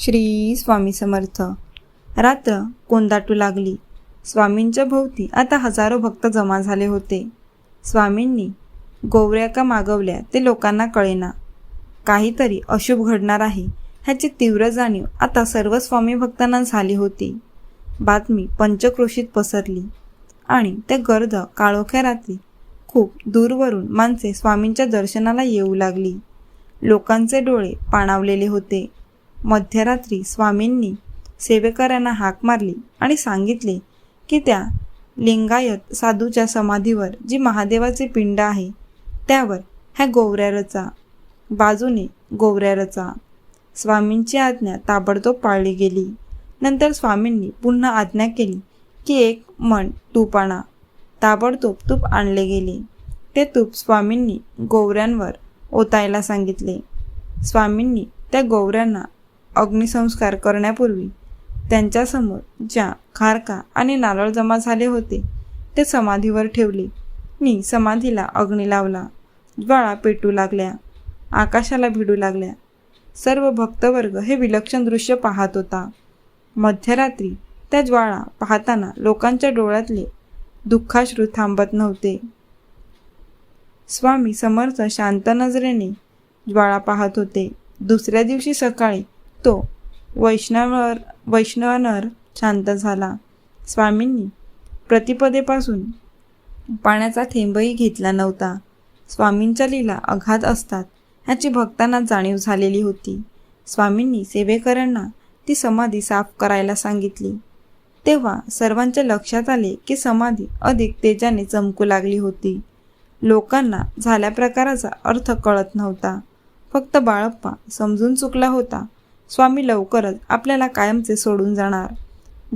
श्री स्वामी समर्थ. रात्र कोंदाटू लागली. स्वामींच्या भोवती आता हजारो भक्त जमा झाले होते. स्वामींनी गोवऱ्या का मागवल्या ते लोकांना कळेना. काहीतरी अशुभ घडणार आहे ह्याची तीव्र जाणीव आता सर्व स्वामी भक्तांना झाली होती. बातमी पंचक्रोशीत पसरली आणि त्या गर्द काळोख्या रात्री खूप दूरवरून माणसे स्वामींच्या दर्शनाला येऊ लागली. लोकांचे डोळे पाणावलेले होते. मध्यरात्री स्वामींनी सेवेकऱ्यांना हाक मारली आणि सांगितले की त्या लिंगायत साधूच्या समाधीवर जी महादेवाचे पिंड आहे त्यावर ह्या गोवऱ्या रचा बाजूने गोवऱ्या रचा स्वामींची आज्ञा ताबडतोब पाळली गेली. नंतर स्वामींनी पुन्हा आज्ञा केली की एक मन तूप आणा ताबडतोब तूप आणले गेले. ते तूप स्वामींनी गोवऱ्यांवर ओतायला सांगितले. स्वामींनी त्या गोवऱ्यांना अग्निसंस्कार करण्यापूर्वी त्यांच्यासमोर ज्या खारका आणि नारळ जमा झाले होते ते समाधीवर ठेवले. मी समाधीला अग्नी लावला ज्वाळा पेटू लागल्या आकाशाला भिडू लागल्या. सर्व भक्तवर्ग हे विलक्षण दृश्य पाहत होता. मध्यरात्री त्या ज्वाळा पाहताना लोकांच्या डोळ्यातले दुःखाश्रू थांबत नव्हते. स्वामी समर्थ शांत नजरेने ज्वाळा पाहत होते. दुसऱ्या दिवशी सकाळी तो वैष्णवर वैष्णवानर शांत झाला. स्वामींनी प्रतिपदेपासून पाण्याचा थेंबही घेतला नव्हता. स्वामींच्या लीला अघात असतात ह्याची भक्तांना जाणीव झालेली होती. स्वामींनी सेवेकरांना ती समाधी साफ करायला सांगितली. तेव्हा सर्वांच्या लक्षात आले की समाधी अधिक तेजाने चमकू लागली होती. लोकांना झाल्या प्रकाराचा अर्थ कळत नव्हता. फक्त बाळप्पा समजून चुकला होता. स्वामी लवकरच आपल्याला कायमचे सोडून जाणार.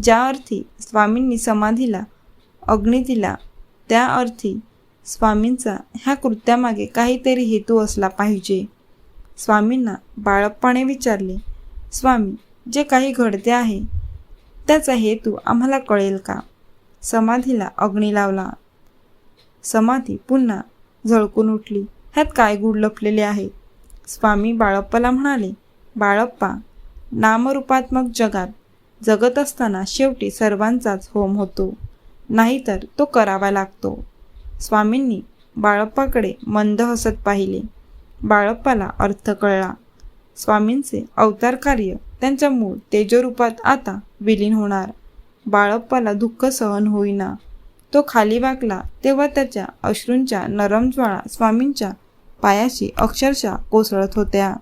ज्या अर्थी स्वामींनी समाधीला अग्नी दिला त्या अर्थी स्वामींचा ह्या कृत्यामागे काहीतरी हेतू असला पाहिजे. स्वामींना बाळप्पाने विचारले स्वामी जे काही घडते आहे त्याचा हेतू आम्हाला कळेल का? समाधीला अग्नी लावला. समाधी पुन्हा झळकून उठली. ह्यात काय गूढ लपलेले आहे? स्वामी बाळप्पाला म्हणाले बाळप्पा नामरूपात्मक जगात जगत असताना शेवटी सर्वांचाच होम होतो. नाहीतर तो करावा लागतो. स्वामींनी बाळप्पाकडे मंद हसत पाहिले. बाळप्पाला अर्थ कळला. स्वामींचे अवतार कार्य त्यांच्या मूळ तेजरूपात आता विलीन होणार. बाळप्पाला दुःख सहन होईना. तो खाली वाकला तेव्हा त्याच्या अश्रूंच्या नरम ज्वाळा स्वामींच्या पायाशी अक्षरशः कोसळत होत्या.